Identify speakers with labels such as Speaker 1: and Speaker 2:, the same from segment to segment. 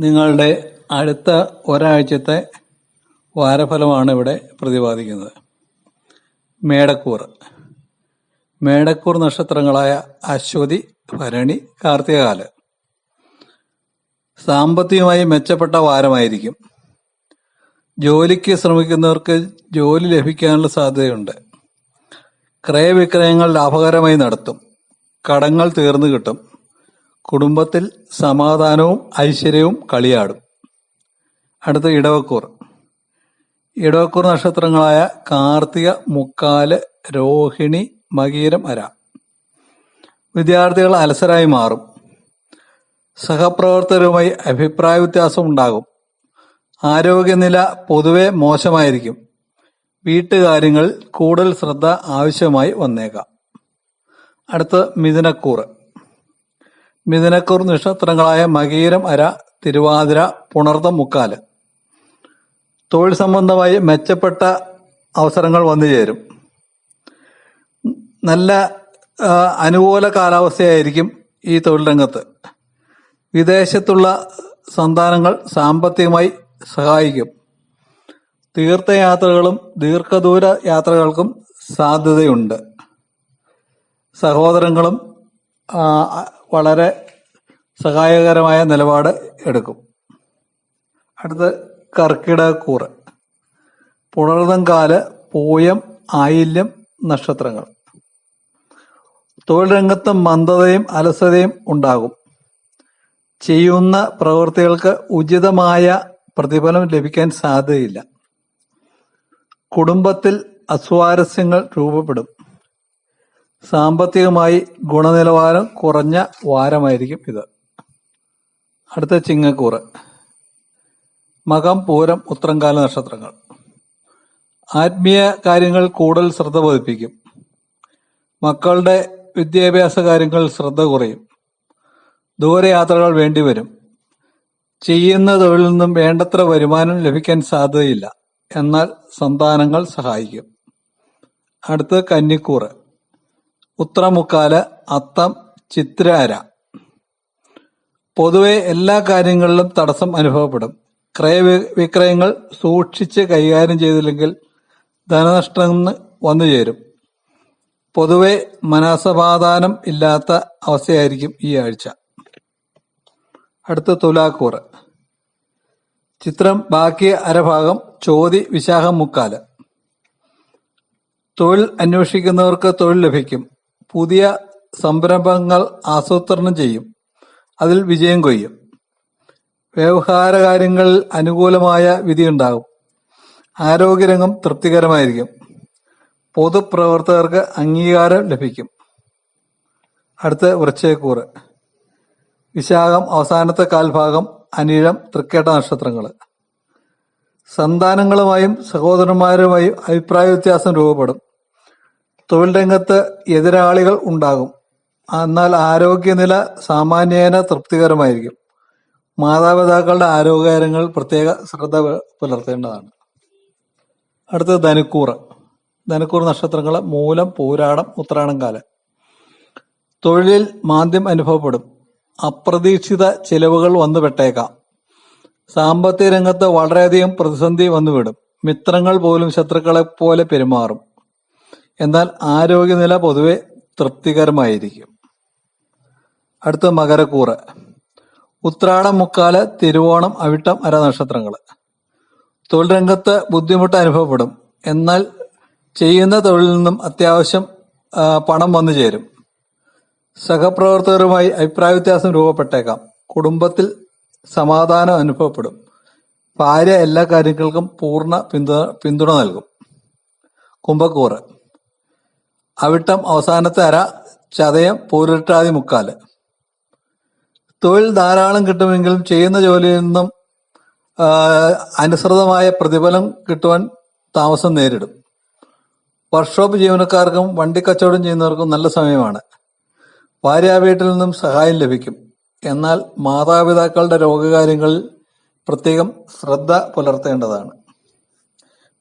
Speaker 1: നിങ്ങളുടെ അടുത്ത ഒരാഴ്ചത്തെ വാരഫലമാണ് ഇവിടെ പ്രതിപാദിക്കുന്നത്. മേടക്കൂർ. മേടക്കൂർ നക്ഷത്രങ്ങളായ അശ്വതി ഭരണി കാർത്തികകാൽ. സാമ്പത്തികമായി മെച്ചപ്പെട്ട വാരമായിരിക്കും. ജോലിക്ക് ശ്രമിക്കുന്നവർക്ക് ജോലി ലഭിക്കാനുള്ള സാധ്യതയുണ്ട്. ക്രയവിക്രയങ്ങൾ ലാഭകരമായി നടത്തും. കടങ്ങൾ തീർന്നു കിട്ടും. കുടുംബത്തിൽ സമാധാനവും ഐശ്വര്യവും കളിയാടും. അടുത്ത ഇടവക്കൂർ. ഇടവക്കൂർ നക്ഷത്രങ്ങളായ കാർത്തിക മുക്കാൽ രോഹിണി മകീരം അര. വിദ്യാർത്ഥികൾ അലസരായി മാറും. സഹപ്രവർത്തകരുമായി അഭിപ്രായ വ്യത്യാസം ഉണ്ടാകും. ആരോഗ്യനില പൊതുവെ മോശമായിരിക്കും. വീട്ടുകാര്യങ്ങളിൽ കൂടുതൽ ശ്രദ്ധ ആവശ്യമായി വന്നേക്കാം. അടുത്ത് മിഥുനക്കൂർ. മിഥുനക്കൂർ നക്ഷത്രങ്ങളായ മകീരം അര തിരുവാതിര പുണർത്തം മുക്കാൽ. തൊഴിൽ സംബന്ധമായി മെച്ചപ്പെട്ട അവസരങ്ങൾ വന്നു ചേരും. നല്ല അനുകൂല കാലാവസ്ഥയായിരിക്കും ഈ തൊഴിൽ രംഗത്ത്. വിദേശത്തുള്ള സന്താനങ്ങൾ സാമ്പത്തികമായി സഹായിക്കും. തീർത്ഥയാത്രകളും ദീർഘദൂര യാത്രകൾക്കും സാധ്യതയുണ്ട്. സഹോദരങ്ങളും വളരെ സഹായകരമായ നിലപാട് എടുക്കും. അടുത്ത കർക്കിടകൂറ് പുണർതങ്കാൽ പൂയം ആയില്യം നക്ഷത്രങ്ങൾ. തൊഴിൽ രംഗത്ത് മന്ദതയും അലസതയും ഉണ്ടാകും. ചെയ്യുന്ന പ്രവൃത്തികൾക്ക് ഉചിതമായ പ്രതിഫലം ലഭിക്കാൻ സാധ്യതയില്ല. കുടുംബത്തിൽ അസ്വാരസ്യങ്ങൾ രൂപപ്പെടും. സാമ്പത്തികമായി ഗുണനിലവാരം കുറഞ്ഞ വാരമായിരിക്കും ഇത്. അടുത്ത ചിങ്ങക്കൂറ്. മകം പൂരം ഉത്രംകാല നക്ഷത്രങ്ങൾ. ആത്മീയ കാര്യങ്ങൾ കൂടുതൽ ശ്രദ്ധ പതിപ്പിക്കും മക്കളുടെ വിദ്യാഭ്യാസ കാര്യങ്ങൾ ശ്രദ്ധ കുറയും. ദൂരയാത്രകൾ വേണ്ടിവരും ചെയ്യുന്ന തൊഴിൽ നിന്നും വേണ്ടത്ര വരുമാനം ലഭിക്കാൻ സാധ്യതയില്ല. എന്നാൽ സന്താനങ്ങൾ സഹായിക്കും. അടുത്ത് കന്നിക്കൂറ്. ഉത്രമുക്കാൽ അത്തം ചിത്രാര. പൊതുവെ എല്ലാ കാര്യങ്ങളിലും തടസ്സം അനുഭവപ്പെടും. ക്രയവിക്രയങ്ങൾ സൂക്ഷിച്ച് കൈകാര്യം ചെയ്തില്ലെങ്കിൽ ധനനഷ്ടം വന്നു ചേരും പൊതുവെ മനസമാധാനം ഇല്ലാത്ത അവസ്ഥയായിരിക്കും ഈ ആഴ്ച. അടുത്ത തുലാക്കൂറ്. ചിത്രം ബാക്കി അരഭാഗം ചോതി വിശാഖം മുക്കാൽ. തൊഴിൽ അന്വേഷിക്കുന്നവർക്ക് തൊഴിൽ ലഭിക്കും. പുതിയ സംരംഭങ്ങൾ ആസൂത്രണം ചെയ്യും. അതിൽ വിജയം കൊയ്യും. വ്യവഹാര കാര്യങ്ങളിൽ അനുകൂലമായ വിധിയുണ്ടാകും ആരോഗ്യരംഗം തൃപ്തികരമായിരിക്കും. പൊതുപ്രവർത്തകർക്ക് അംഗീകാരം ലഭിക്കും. അടുത്ത വൃശ്ചയക്കൂറ് വിശാഖം അവസാനത്തെ കാൽഭാഗം അനിഴം തൃക്കേട്ട നക്ഷത്രങ്ങൾ. സന്താനങ്ങളുമായും സഹോദരന്മാരുമായും അഭിപ്രായ വ്യത്യാസം രൂപപ്പെടും. തൊഴിൽ രംഗത്ത് എതിരാളികൾ ഉണ്ടാകും. എന്നാൽ ആരോഗ്യനില സാമാന്യേന തൃപ്തികരമായിരിക്കും. മാതാപിതാക്കളുടെ ആരോഗ്യകാര്യങ്ങൾ പ്രത്യേക ശ്രദ്ധ പുലർത്തേണ്ടതാണ്. അടുത്തത് ധനുക്കൂറ്. ധനുക്കൂർ നക്ഷത്രങ്ങൾ മൂലം പൂരാടം ഉത്രാടം കാലം. തൊഴിലിൽ മാന്ദ്യം അനുഭവപ്പെടും. അപ്രതീക്ഷിത ചിലവുകൾ വന്നുപെട്ടേക്കാം സാമ്പത്തിക രംഗത്ത് വളരെയധികം പ്രതിസന്ധി വന്നുവിടും. മിത്രങ്ങൾ പോലും ശത്രുക്കളെ പോലെ പെരുമാറും. എന്നാൽ ആരോഗ്യനില പൊതുവെ തൃപ്തികരമായിരിക്കും. അടുത്ത മകരക്കൂറ്. ഉത്രാടം മുക്കാൽ തിരുവോണം അവിട്ടം അര നക്ഷത്രങ്ങൾ തൊഴിൽ രംഗത്ത് ബുദ്ധിമുട്ട് അനുഭവപ്പെടും. എന്നാൽ ചെയ്യുന്ന തൊഴിലിൽ നിന്നും അത്യാവശ്യം പണം വന്നു ചേരും. സഹപ്രവർത്തകരുമായി അഭിപ്രായ വ്യത്യാസം രൂപപ്പെട്ടേക്കാം. കുടുംബത്തിൽ സമാധാനം അനുഭവപ്പെടും. ഭാര്യ എല്ലാ കാര്യങ്ങൾക്കും പൂർണ പിന്തുണ പിന്തുണ നൽകും. കുംഭക്കൂറ്. അവിട്ടം അവസാനത്തെ അര ചതയം പൂരിട്ടാതി മുക്കാൽ തൊഴിൽ ധാരാളം കിട്ടുമെങ്കിലും ചെയ്യുന്ന ജോലിയിൽ നിന്നും അനുസൃതമായ പ്രതിഫലം കിട്ടുവാൻ താമസം നേരിടും. വർക്ക്ഷോപ്പ് ജീവനക്കാർക്കും വണ്ടി കച്ചവടം ചെയ്യുന്നവർക്കും നല്ല സമയമാണ്. ഭാര്യ വീട്ടിൽ നിന്നും സഹായം ലഭിക്കും. എന്നാൽ മാതാപിതാക്കളുടെ രോഗകാര്യങ്ങളിൽ പ്രത്യേകം ശ്രദ്ധ പുലർത്തേണ്ടതാണ്.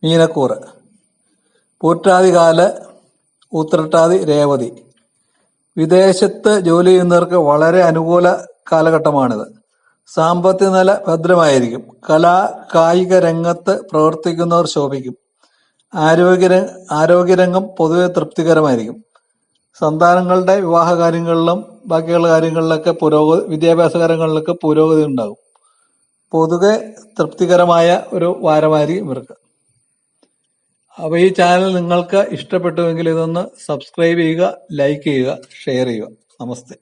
Speaker 1: മീനക്കൂറ്. പൂറ്റാതി കാൽ ഉത്രട്ടാതി രേവതി. വിദേശത്ത് ജോലി ചെയ്യുന്നവർക്ക് വളരെ അനുകൂല കാലഘട്ടമാണിത്. സാമ്പത്തിക നില ഭദ്രമായിരിക്കും. കലാ കായിക രംഗത്ത് പ്രവർത്തിക്കുന്നവർ ശോഭിക്കും. ആരോഗ്യ ആരോഗ്യരംഗം പൊതുവെ തൃപ്തികരമായിരിക്കും. സന്താനങ്ങളുടെ വിവാഹ കാര്യങ്ങളിലും ബാക്കിയുള്ള കാര്യങ്ങളിലൊക്കെ പുരോഗതി വിദ്യാഭ്യാസ കാര്യങ്ങളിലൊക്കെ പുരോഗതി ഉണ്ടാകും. പൊതുവെ തൃപ്തികരമായ ഒരു വാരമായിരിക്കും ഇവർക്ക്. അപ്പോൾ ഈ ചാനൽ നിങ്ങൾക്ക് ഇഷ്ടപ്പെട്ടുവെങ്കിൽ ഇതൊന്ന് സബ്സ്ക്രൈബ് ചെയ്യുക ലൈക്ക് ചെയ്യുക ഷെയർ ചെയ്യുക. നമസ്തേ.